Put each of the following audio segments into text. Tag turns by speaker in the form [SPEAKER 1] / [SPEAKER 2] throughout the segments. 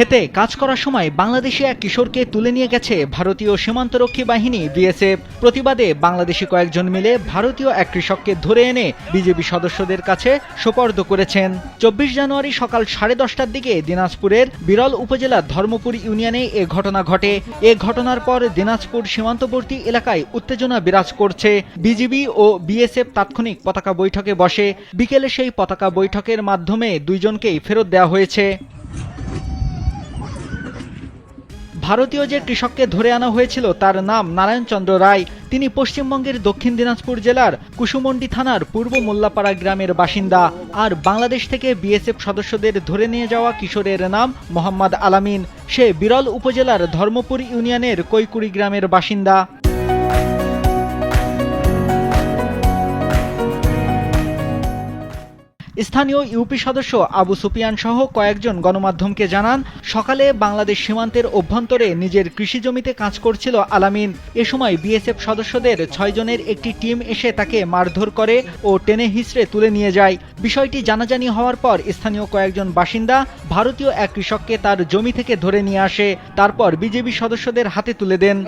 [SPEAKER 1] খেতে কাজ করার সময় বাংলাদেশি এক কিশোরকে তুলে নিয়ে গেছে ভারতীয় সীমান্তরক্ষী বাহিনী, বিএসএফ। প্রতিবাদে বাংলাদেশি কয়েকজন মিলে ভারতীয় এক কৃষককে ধরে এনে বিজেপি সদস্যদের কাছে সোপর্দ করেছেন। চব্বিশ জানুয়ারি সকাল সাড়ে দশটার দিকে দিনাজপুরের বিরল উপজেলার ধর্মপুর ইউনিয়নে এ ঘটনা ঘটে। এ ঘটনার পর দিনাজপুর সীমান্তবর্তী এলাকায় উত্তেজনা বিরাজ করছে। বিজিবি ও বিএসএফ তাৎক্ষণিক পতাকা বৈঠকে বসে। বিকেলে সেই পতাকা বৈঠকের মাধ্যমে দুইজনকেই ফেরত দেওয়া হয়েছে। ভারতীয় যে কৃষককে ধরে আনা হয়েছিল তার নাম নারায়ণচন্দ্র রায়, তিনি পশ্চিমবঙ্গের দক্ষিণ দিনাজপুর জেলার কুসুমন্ডি থানার পূর্ব মোল্লাপাড়া গ্রামের বাসিন্দা আর বাংলাদেশ থেকে বিএসএফ সদস্যদের ধরে নিয়ে যাওয়া কিশোরের নাম মোহাম্মদ আলামিন। সে বিরল উপজেলার ধর্মপুর ইউনিয়নের কৈকুড়ি গ্রামের বাসিন্দা। স্থানীয় ইউপি সদস্য আবু সুপিয়ান সহ কয়েকজন গণমাধ্যমকে জানান, সকালে বাংলাদেশ সীমান্তের অভ্যন্তরে নিজের কৃষি জমিতে কাজ করছিল আলামিন। এ সময় বিএসএফ সদস্যদের ছয়জনের একটি টিম এসে তাকে মারধর করে ও টেনে হিসড়ে তুলে নিয়ে যায়। বিষয়টি জানাজানি হওয়ার পর স্থানীয় কয়েকজন বাসিন্দা ভারতীয় এক কৃষককে তার জমি থেকে ধরে নিয়ে আসে। তারপর বিজেপি সদস্যদের হাতে তুলে দেন।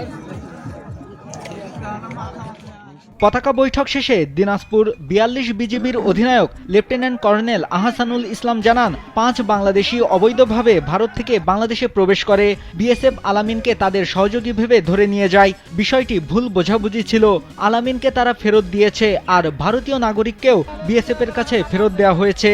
[SPEAKER 1] পতাকা বৈঠক শেষে দিনাজপুর বিয়াল্লিশ বিজিবির অধিনায়ক লেফটেন্যান্ট কর্নেল আহাসানুল ইসলাম জানান, পাঁচ বাংলাদেশি অবৈধভাবে ভারত থেকে বাংলাদেশে প্রবেশ করে বিএসএফ আলামিনকে তাদের সহযোগী ভেবে ধরে নিয়ে যায়। বিষয়টি ভুল বোঝাবুঝি ছিল। আলামিনকে তারা ফেরত দিয়েছে, আর ভারতীয় নাগরিককেও বিএসএফের কাছে ফেরত দেওয়া হয়েছে।